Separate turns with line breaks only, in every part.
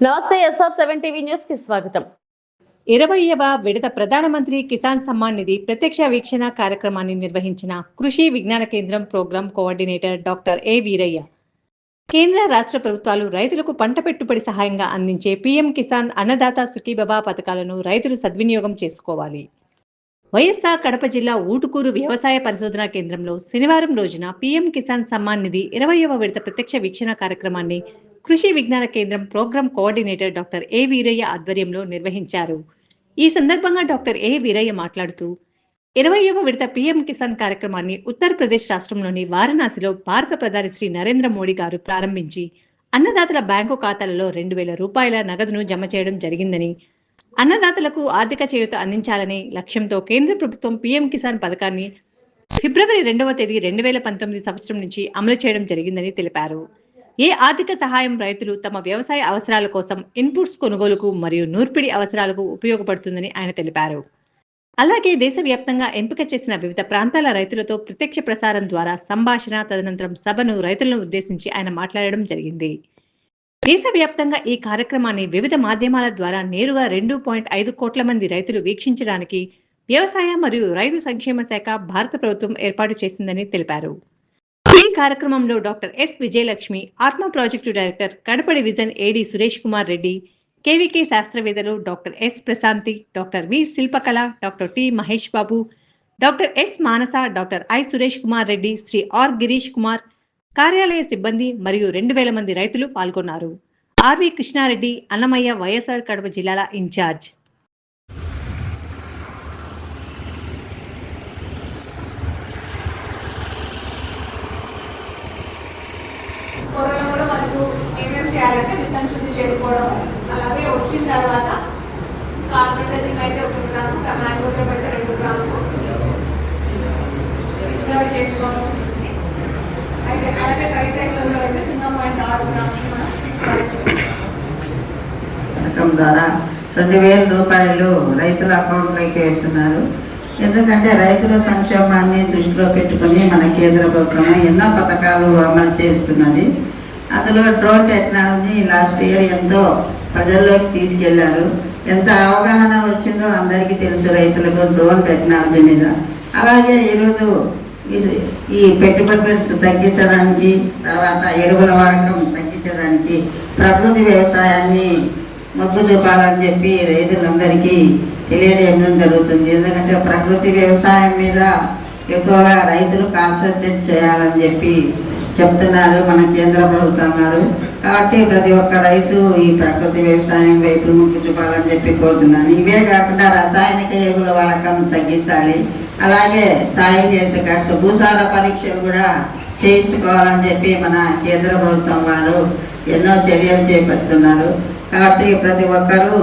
నమస్తే SR seven TV న్యూస్కి స్వాగతం.
ఇరవైవ విడత ప్రధానమంత్రి కిసాన్ సమ్మాన్ నిధి ప్రత్యక్ష వీక్షణ కార్యక్రమాన్ని నిర్వహించిన Krishi Vignana Kendram program coordinator doctor A Veeraiah. కేంద్ర రాష్ట్ర ప్రభుత్వాలు రైతులకు పంట పెట్టుబడి సహాయంగా అందించే పీఎం కిసాన్ అన్నదాత సుఖీబబా పథకాలను రైతులు సద్వినియోగం చేసుకోవాలి. వైఎస్ఆర్ కడప జిల్లా ఊటుకూరు వ్యవసాయ పరిశోధనా కేంద్రంలో శనివారం రోజున పీఎం కిసాన్ సమ్మాన్ నిధి ఇరవైవ విడత ప్రత్యక్ష వీక్షణ కార్యక్రమాన్ని Krishi Vignana Kendram program coordinator doctor A Veeraiah ఆధ్వర్యంలో నిర్వహించారు. ఈ సందర్భంగా డాక్టర్ ఏ వీరయ్య మాట్లాడుతూ ఇరవైవ విడత పీఎం కిసాన్ కార్యక్రమాన్ని ఉత్తరప్రదేశ్ రాష్ట్రంలోని వారణాసిలో భారత ప్రధాని శ్రీ నరేంద్ర మోడీ గారు ప్రారంభించి అన్నదాతల బ్యాంకు ఖాతాలలో రెండు వేల రూపాయల నగదును జమ చేయడం జరిగిందని అన్నదాతలకు ఆర్థిక చేయూత అందించాలనే లక్ష్యంతో కేంద్ర ప్రభుత్వం పీఎం కిసాన్ పథకాన్ని ఫిబ్రవరి రెండవ తేదీ రెండు వేల పంతొమ్మిది సంవత్సరం నుంచి అమలు చేయడం జరిగిందని తెలిపారు. ఏ ఆర్థిక సహాయం రైతులు తమ వ్యవసాయ అవసరాల కోసం ఇన్పుట్స్ కొనుగోలుకు మరియు నూర్పిడి అవసరాలకు ఉపయోగపడుతుందని ఆయన తెలిపారు. అలాగే దేశవ్యాప్తంగా ఎంపిక చేసిన వివిధ ప్రాంతాల రైతులతో ప్రత్యక్ష ప్రసారం ద్వారా సంభాషణ తదనంతరం సభను రైతులను ఉద్దేశించి ఆయన మాట్లాడడం జరిగింది. దేశవ్యాప్తంగా ఈ కార్యక్రమాన్ని వివిధ మాధ్యమాల ద్వారా నేరుగా రెండు పాయింట్ ఐదు కోట్ల మంది రైతులు వీక్షించడానికి వ్యవసాయ మరియు రైతు సంక్షేమ శాఖ భారత ప్రభుత్వం ఏర్పాటు చేసిందని తెలిపారు. ఈ కార్యక్రమంలో doctor S Vijayalakshmi ATMA project director కడపడి vision AD Suresh Kumar Reddy KVK శాస్త్రవేత్తలు doctor S Prashanthi doctor V Shilpakala doctor T Mahesh Babu doctor S Manasa doctor I Suresh Kumar Reddy Shri R Girish Kumar కార్యాలయ సిబ్బంది మరియు రెండు వేల మంది రైతులు పాల్గొన్నారు. RV Krishna Reddy Annamayya YSR Kadapa జిల్లాల ఇన్ఛార్జ్.
చేయాలంటే విత్తన శుద్ధి చేసుకోవడం అలాగే వచ్చిన తర్వాత కార్బన్ అయితే ఒక గ్రాము మ్యాంగోజం అయితే రెండు గ్రాములు. సున్నా పాయింట్ ఆరు గ్రాములు మనం
పథకం ద్వారా రెండు వేల రూపాయలు రైతుల అకౌంట్లోకి వేస్తున్నారు. ఎందుకంటే రైతుల సంక్షేమాన్ని దృష్టిలో పెట్టుకుని మన కేంద్ర ప్రభుత్వం ఎన్నో పథకాలు అమలు చేస్తున్నది. అందులో డ్రోన్ టెక్నాలజీ లాస్ట్ ఇయర్ ఎంతో ప్రజల్లోకి తీసుకెళ్ళారు. ఎంత అవగాహన వచ్చిందో అందరికీ తెలుసు రైతులకు డ్రోన్ టెక్నాలజీ మీద. అలాగే ఈరోజు ఈ- పెట్టుబడి ఖర్చు తగ్గించడానికి తర్వాత ఎరువుల వాడకం తగ్గించడానికి ప్రకృతి వ్యవసాయాన్ని మొగ్గు చూపాలని చెప్పి రైతులందరికీ తెలియజేయడం జరుగుతుంది. ఎందుకంటే ప్రకృతి వ్యవసాయం మీద ఎక్కువగా రైతులు కాన్సన్ట్రేట్ చేయాలని చెప్పి చెప్తున్నారు మన కేంద్ర ప్రభుత్వం వారు కాబట్టి ప్రతి ఒక్క రైతు ఈ ప్రకృతి వ్యవసాయం వైపు మొగ్గు చూపాలని చెప్పి కోరుతున్నాను. ఇవే కాకుండా రసాయనిక ఎరువుల వాడకం తగ్గించాలి. అలాగే సాయిల్ హెల్త్ కార్డ్స్ భూసార పరీక్షలు కూడా చేయించుకోవాలని చెప్పి మన కేంద్ర ప్రభుత్వం వారు ఎన్నో చర్యలు చేపడుతున్నారు. కాబట్టి ప్రతి ఒక్కరూ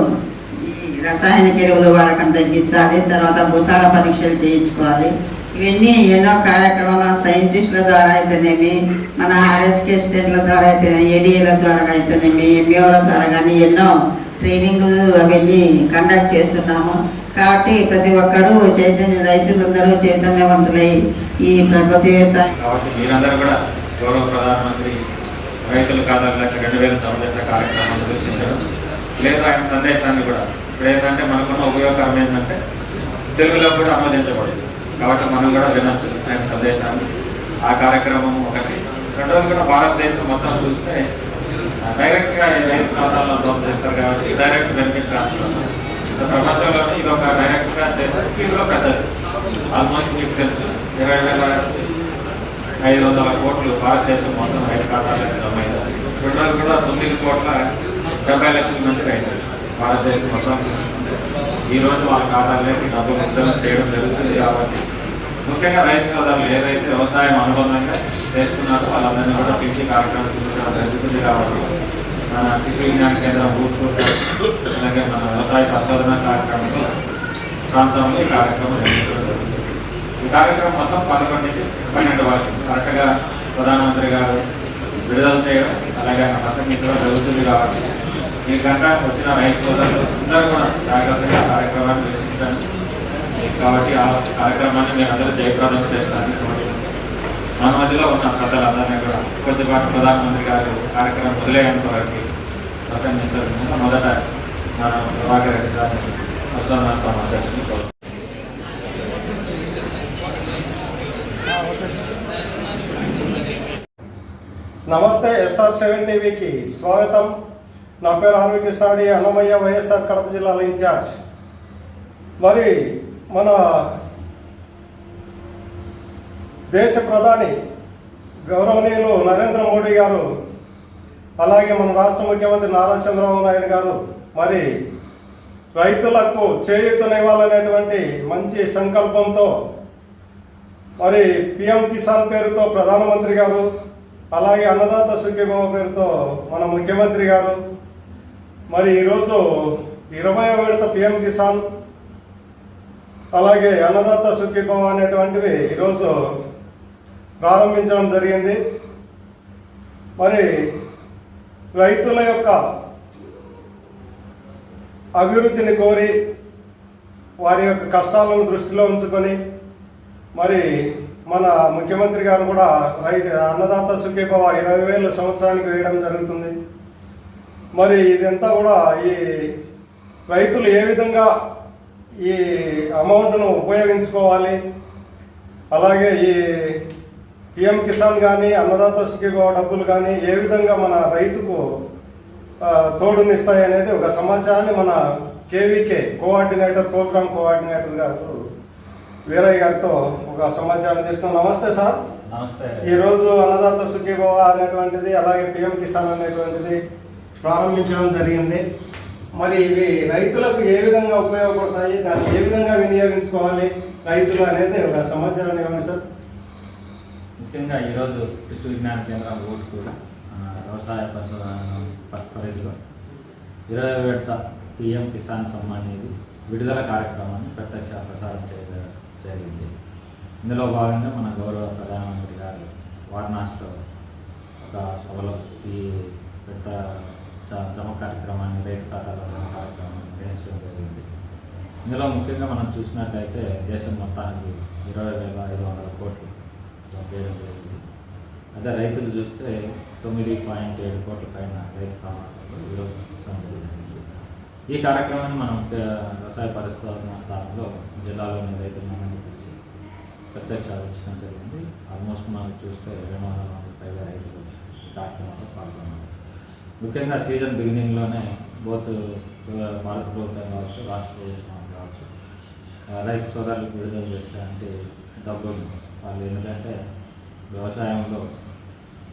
రసాయన రసాయనిక ఎరువుల వాడకం తగ్గించాలి తర్వాత భూసార పరీక్షలు చేయించుకోవాలి. ఇవన్నీ ఎన్నో కార్యక్రమాలు సైంటిస్టుల ద్వారా అయితేనేమి మన ఆర్ఎస్కే స్టేట్ల ద్వారా అయితేనేమి ఏడీఏల ద్వారా అయితేనేమి ఎంఈఓల ద్వారా కానీ ఎన్నో ట్రైనింగ్ అవన్నీ కండక్ట్ చేస్తున్నాము. కాబట్టి ప్రతి ఒక్కరూ చైతన్య రైతులందరూ చైతన్యవంతులై ఈ ప్రకృతి వ్యవసాయం
మీరందరూ కూడా గౌరవ ప్రధానమంత్రి రైతుల ఖాతాలకు రెండు వేల తొమ్మిది చేసే కార్యక్రమాన్ని సూచించడం లేదు ఆయన సందేశాన్ని కూడా ఇప్పుడు ఏంటంటే మనకున్న ఉపయోగకరం ఏంటంటే తెలుగులో కూడా ఆమోదించబడింది. కాబట్టి మనం కూడా వినొచ్చు. ఆయన సందేశాన్ని. ఆ కార్యక్రమం ఒకటి. రెండవది కూడా భారతదేశం మొత్తం చూస్తే డైరెక్ట్గా రైతు ఖాతాల్లో జమ చేస్తారు కాబట్టి డైరెక్ట్ బెనిఫిట్ ట్రాన్స్ఫర్. ప్రపంచంలోనే ఇది ఒక డైరెక్ట్గా చేసే స్కీమ్లో పెద్దది. ఆల్మోస్ట్ మీకు తెలుసు. ఇరవై వేల ఐదు వందల కోట్లు భారతదేశం మొత్తం రైతు ఖాతాలకు జమ అయింది రెండోది కూడా తొమ్మిది కోట్ల డెబ్బై లక్షల మంది రైతులు భారతదేశం మొత్తం తీసుకుంటే వాళ్ళ ఖాతాల్లోకి డబ్బులు ముద్రలు చేయడం జరుగుతుంది కాబట్టి ముఖ్యంగా రైతు సోదరులు ఏదైతే వ్యవసాయం అనుబంధంగా చేస్తున్నారో వాళ్ళందరినీ కూడా పిలిచి కార్యక్రమం చూపించడం జరుగుతుంది కాబట్టి మన కృషి విజ్ఞాన కేంద్రం అలాగే మన వ్యవసాయ పరిశోధన కార్యక్రమంలో ప్రాంతంలో ఈ కార్యక్రమం జరుగుతుంది. ఈ కార్యక్రమం మొత్తం పదకొండు నుంచి పన్నెండు వరకు కరెక్ట్గా ప్రధానమంత్రి గారు విడుదల చేయడం అలాగే ప్రసంగించడం జరుగుతుంది కాబట్టి ఈ వచ్చిన రైతు సోదరులు అందరూ కూడా జాగ్రత్తగా కార్యక్రమాన్ని వీక్షించండి కాబట్టి ఆ కార్యక్రమాన్ని మీరు అందరూ జయప్రదం చేస్తాను మన మధ్యలో ఉన్న ప్రజలందరినీ కూడా కొద్దిపాటు ప్రధానమంత్రి గారు కార్యక్రమం మొదలయ్యేంత వరకు ప్రసంగించకుండా మొదట మన ప్రభాకర్ రెడ్డి గారిని ముసలాం రాష్ట్ర
నమస్తే ఎస్ఆర్ సెవెన్ టీవీకి స్వాగతం. నా పేరు ఆర్వి అన్నమయ్య వైఎస్ఆర్ కడప జిల్లాల ఇన్ఛార్జ్ మరి మన దేశ ప్రధాని గౌరవనీయులు నరేంద్ర మోడీ గారు అలాగే మన రాష్ట్ర ముఖ్యమంత్రి నారా చంద్రబాబు నాయుడు గారు మరి రైతులకు చేయూతనివ్వాలనేటువంటి మంచి సంకల్పంతో మరి పిఎం కిసాన్ పేరుతో ప్రధానమంత్రి గారు అలాగే అన్నదాత సుఖీభావ పేరుతో మన ముఖ్యమంత్రి గారు మరి ఈరోజు ఇరవై విడత పిఎం కిసాన్ అలాగే అన్నదాత సుఖీభావ అనేటువంటివి ఈరోజు ప్రారంభించడం జరిగింది. మరి రైతుల యొక్క అభివృద్ధిని కోరి వారి యొక్క కష్టాలను దృష్టిలో ఉంచుకొని మరి మన ముఖ్యమంత్రి గారు కూడా రైతు అన్నదాత సుఖీభవ ఇరవై వేలు సంవత్సరానికి వేయడం జరుగుతుంది. మరి ఇదంతా కూడా ఈ రైతులు ఏ విధంగా ఈ అమౌంట్ను ఉపయోగించుకోవాలి? అలాగే ఈ పిఎం కిసాన్ కానీ అన్నదాత సుఖీభవ డబ్బులు కానీ ఏ విధంగా మన రైతుకు తోడునిస్తాయి అనేది ఒక సమాచారాన్ని మన కేవీకే కోఆర్డినేటర్ ప్రోగ్రామ్ కోఆర్డినేటర్ గారు వీరయ్య గారితో ఒక సమాచారం తీసుకున్నాం. నమస్తే సార్.
నమస్తే.
ఈ రోజు అన్నదాత సుఖీభవ అనేటువంటిది అలాగే పిఎం కిసాన్ అనేటువంటిది ప్రారంభించడం జరిగింది. మరి ఇవి రైతులకు ఏ విధంగా ఉపయోగపడతాయి? దాన్ని ఏ విధంగా వినియోగించుకోవాలి? రైతులు అనేది ఒక సమాచారం ఇవ్వండి సార్.
ముఖ్యంగా ఈరోజు కృషి విజ్ఞాన కేంద్రం ఓటుకు కూడా వ్యవసాయ పరిశోధన పరిధిలో ఇరవై విడత పిఎం కిసాన్ సమ్మాన్ నిధి విడుదల కార్యక్రమాన్ని ప్రత్యక్ష ప్రసారం చేయడం జరిగింది. ఇందులో భాగంగా మన గౌరవ ప్రధానమంత్రి గారు వారణాసిలో ఒక సభలో ఈ పెద్ద జమ కార్యక్రమాన్ని రైతు ఖాతాలో జమ కార్యక్రమాన్ని నిర్వహించడం జరిగింది. ఇందులో ముఖ్యంగా మనం చూసినట్లయితే దేశం మొత్తానికి ఇరవై వేల ఐదు వందల కోట్లు జమ చేయడం జరిగింది. అదే రైతులు చూస్తే తొమ్మిది పాయింట్ ఏడు కోట్ల పైన రైతు ఖాతాలో ఈరోజు సమర్పించింది ఈ కార్యక్రమాన్ని మనం వ్యవసాయ పరిశోధన స్థానంలో జిల్లాలోని రైతులను పిలిచి ప్రత్యక్ష ఆలోచించడం జరిగింది. ఆల్మోస్ట్ మనం చూస్తే రెండు వందల మంది పైగా రైతులు ఈ కార్యక్రమంలో పాల్గొన్నారు. ముఖ్యంగా సీజన్ బిగినింగ్లోనే బోత్ భారత ప్రభుత్వం కావచ్చు రాష్ట్ర ప్రభుత్వం కావచ్చు రైతు సోదరులు విడుదల చేసేటువంటి డబ్బులు వాళ్ళు ఎందుకంటే వ్యవసాయంలో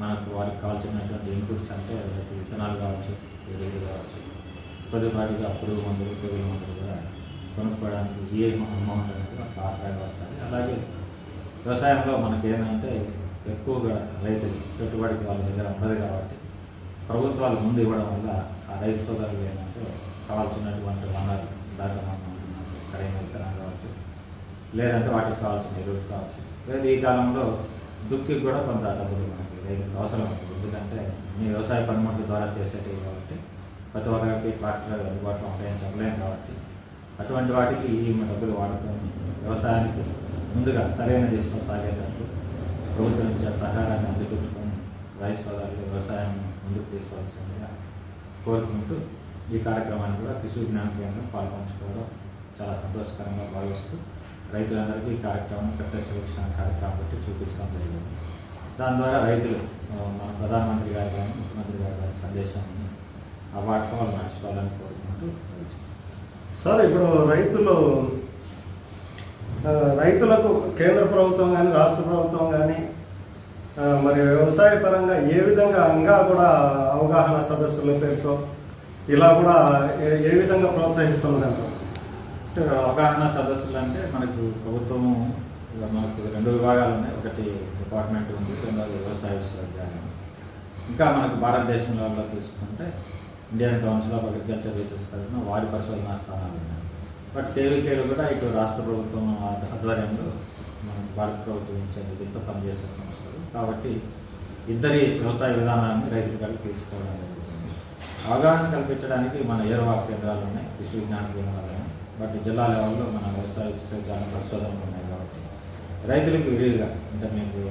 మనకు వారికి కావాల్సినటువంటి ఇన్పుట్స్ అంటే విత్తనాలు కావచ్చు ఎరువులు కావచ్చు కొద్దిపాటిగా పురుగు మందులు తెగులు మందులు కూడా కొనుక్కోవడానికి ఏ అమౌంట్ అనేది మనకు వస్తుంది. అలాగే వ్యవసాయంలో మనకి ఏంటంటే ఎక్కువగా రైతులు పెట్టుబడికి వాళ్ళ దగ్గర ఉండదు కాబట్టి ప్రభుత్వాలు ముందు ఇవ్వడం వల్ల ఆ రైతు సోదరులు ఏంటంటే కావాల్సినటువంటి వనరు దాకా మనం సరైన విత్తనాలు కావచ్చు లేదంటే వాటికి కావాల్సిన ఎరువులు కావచ్చు. లేదు ఈ కాలంలో దుక్కి కూడా కొంత డబ్బులు మనకి రైతులకు అవసరం ఉంటుంది ఎందుకంటే మీ వ్యవసాయ పనిముట్ల ద్వారా చేసేటివి కాబట్టి ప్రతి ఒక్కరికి ట్రాక్టర్ అందుబాటులో ఉంటాయని చెప్పలేం కాబట్టి అటువంటి వాటికి ఈ డబ్బులు వాడుకొని వ్యవసాయానికి ముందుగా సరైన దిశలో సాగేటట్లు ప్రభుత్వం నుంచి ఆ సహకారాన్ని అందిపుచ్చుకొని రైతు సోదరులు వ్యవసాయం ముందుకు తీసుకోవాల్సిందిగా కోరుకుంటూ ఈ కార్యక్రమాన్ని కూడా కృషి జ్ఞాన కేంద్రం పాల్పంచుకోవడం చాలా సంతోషకరంగా భావిస్తూ రైతులందరికీ ఈ కార్యక్రమం ప్రత్యక్ష వీక్షణ కార్యక్రమం బట్టి చూపించడం జరిగింది. దాని ద్వారా రైతులు మన ప్రధానమంత్రి గారు కానీ ముఖ్యమంత్రి గారు కానీ సందేశాన్ని ఆ వాటితో వాళ్ళు నడుచుకోవాలని కోరుకుంటూ
సార్ ఇప్పుడు రైతులు రైతులకు కేంద్ర ప్రభుత్వం కానీ రాష్ట్ర ప్రభుత్వం కానీ మరి వ్యవసాయ పరంగా ఏ విధంగా ఇంకా కూడా అవగాహన సదస్సుల పేరుతో ఇలా కూడా ఏ ఏ విధంగా ప్రోత్సహిస్తున్నారు
అంటే అవగాహన సదస్సులు అంటే మనకు ప్రభుత్వము మనకు రెండు విభాగాలు ఉన్నాయి. ఒకటి డిపార్ట్మెంట్ ఉంది రెండోది వ్యవసాయ విశ్వవిద్యాలయం. ఇంకా మనకు భారతదేశంలో తీసుకుంటే Indian council of agriculture research తరఫున వారి పరిశోధనా స్థానాలు ఉన్నాయి. బట్ కేవీకేలు కూడా ఇటు రాష్ట్ర ప్రభుత్వం ఆధ్వర్యంలో మనం భారత ప్రభుత్వం ఇచ్చే నిధులతో పనిచేసే సంస్థ కాబట్టి ఇద్దరి వ్యవసాయ విధానాన్ని రైతులు కలిపి తీసుకోవడం జరుగుతుంది. అవగాహన కల్పించడానికి మన ఏర్వా కేంద్రాలు ఉన్నాయి కృషి విజ్ఞాన కేంద్రాలు ఉన్నాయి. బట్ జిల్లా లెవెల్లో మన వ్యవసాయ విశ్వవిద్యాలయం పరిశోధనలు ఉన్నాయి కాబట్టి రైతులకు విడిగా అంటే మీకు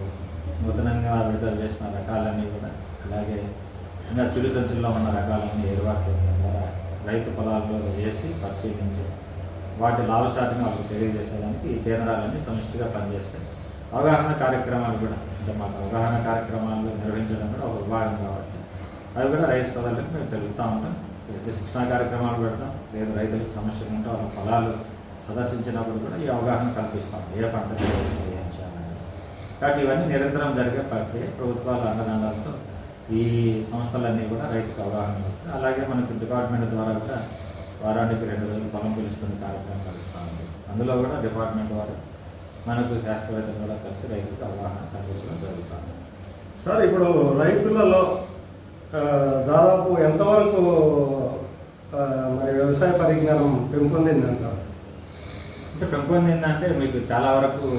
నూతనంగా విడుదల చేసిన రకాలన్నీ కూడా అలాగే ఇంకా చిరు సంచుల్లో ఉన్న రకాలన్నీ ఏర్వా కేంద్రం ద్వారా రైతు పొలాల్లో వేసి పరిశీలించి వాటి లాభశాతం వాళ్ళకి తెలియజేసేదానికి ఈ కేంద్రాలన్నీ సమిష్టిగా పనిచేస్తాయి. అవగాహన కార్యక్రమాలు కూడా అంటే మాకు అవగాహన కార్యక్రమాలు నిర్వహించడం కూడా ఒక విభాగం కాబట్టి. అవి కూడా రైతు సోదరులకు మేము తెలుగుతూ ఉంటాం. అయితే శిక్షణా కార్యక్రమాలు పెడతాం లేదు రైతులకు సమస్యలు ఉంటే వాళ్ళ పొలాలు ప్రదర్శించినప్పుడు కూడా ఈ అవగాహన కల్పిస్తాం. ఏ పంట చేయాలని కాబట్టి ఇవన్నీ నిరంతరం జరిగే ప్రక్రియ. ప్రభుత్వాల అండదండాలతో ఈ సంస్థలన్నీ కూడా రైతుకు అవగాహన వస్తాయి అలాగే మనకు డిపార్ట్మెంట్ ద్వారా కూడా వారానికి రెండు రోజులు పొలం పిలుస్తుంది కార్యక్రమం కలుస్తూ. ఉంది అందులో కూడా డిపార్ట్మెంట్ వారు మనకు శాస్త్రవేత్తలు కూడా కలిసి రైతులకు అవగాహన కల్పించడం జరుగుతుంది.
సార్ ఇప్పుడు రైతులలో దాదాపు ఎంతవరకు మరి వ్యవసాయ పరిజ్ఞానం పెంపొందిందంటారు?
అంటే పెంపొందిందంటే మీకు చాలా వరకు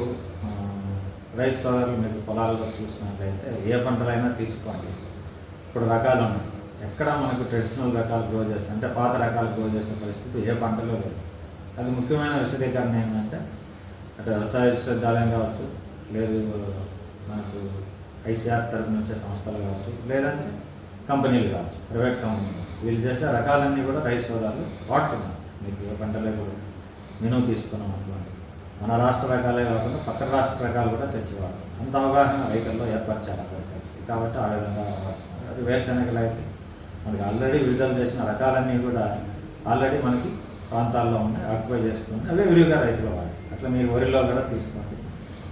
రైతు సోదరులు మీకు పొలాల్లో చూసినట్లయితే ఏ పంటలైనా తీసుకోండి. ఇప్పుడు రకాలు ఉన్నాయి. ఎక్కడ మనకు ట్రెడిషనల్ రకాలు గ్రో చేస్తాయి? అంటే పాత రకాలు గ్రో చేసే పరిస్థితి ఏ పంటలో లేదు. అది ముఖ్యమైన విశదీకరణ ఏంటంటే అటు వ్యవసాయ విశ్వవిద్యాలయం కావచ్చు లేదు మనకు ఐసీఆర్ తరఫు నుంచే సంస్థలు కావచ్చు లేదంటే కంపెనీలు కావచ్చు ప్రైవేట్ కంపెనీలు వీళ్ళు చేసే రకాలన్నీ కూడా రైస్ సోదాలు వాడుతున్నారు. మీకు ఏ పంటలే కూడా మెనూ తీసుకున్నాం అటువంటి మన రాష్ట్ర రకాలే కాకుండా పక్క రాష్ట్ర రకాలు కూడా తెచ్చేవాడు అంత అవగాహన రైతుల్లో ఏర్పరచాలి అక్కడ కాబట్టి ఆ విధంగా అది వేరుశనగలు అయితే మనకి ఆల్రెడీ విడుదల చేసిన రకాలన్నీ కూడా ఆల్రెడీ మనకి ప్రాంతాల్లో ఉన్నాయి ఆక్యుపై చేసుకుని అవే విరివిగా రైతులు వాడి అట్లా మీరు వరిలో కూడా తీసుకోండి.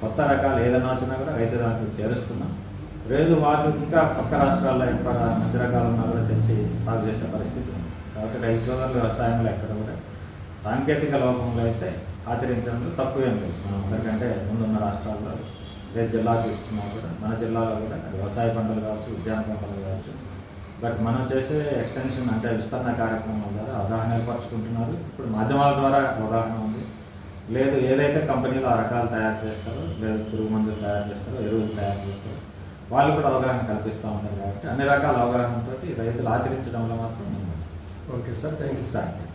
కొత్త రకాలు ఏదైనా వచ్చినా కూడా రైతు దానికి చేరుస్తున్నాం. రైతు వాళ్ళు ఇంకా పక్క రాష్ట్రాల్లో ఎక్కడ మంచి రకాలు ఉన్నా కూడా తెచ్చి సాగు చేసే పరిస్థితి ఉంది. కాబట్టి రైతు సోదరులు వ్యవసాయంలో ఎక్కడ కూడా సాంకేతిక లోపంలో అయితే ఆచరించడంలో తక్కువ ఏం లేదు. మనం అందరికంటే ముందున్న రాష్ట్రాల్లో ఏ జిల్లా తీసుకున్నా కూడా మన జిల్లాలో కూడా వ్యవసాయ పంటలు కావచ్చు ఉద్యాన పంటలు కావచ్చు. బట్ మనం చేసే ఎక్స్టెన్షన్ అంటే విస్తరణ కార్యక్రమం ద్వారా అవగాహన ఏర్పరచుకుంటున్నారు. ఇప్పుడు మాధ్యమాల ద్వారా అవగాహన ఉంది. లేదు ఏదైతే కంపెనీలు ఆ రకాలు తయారు చేస్తారో లేదు పురుగు మందులు తయారు చేస్తారో ఎరువులు తయారు చేస్తారో వాళ్ళు కూడా అవగాహన కల్పిస్తూ ఉంటారు కాబట్టి అన్ని రకాల అవగాహనతో రైతులు ఆచరించడంలో మాత్రం
okay sir thank you
thank you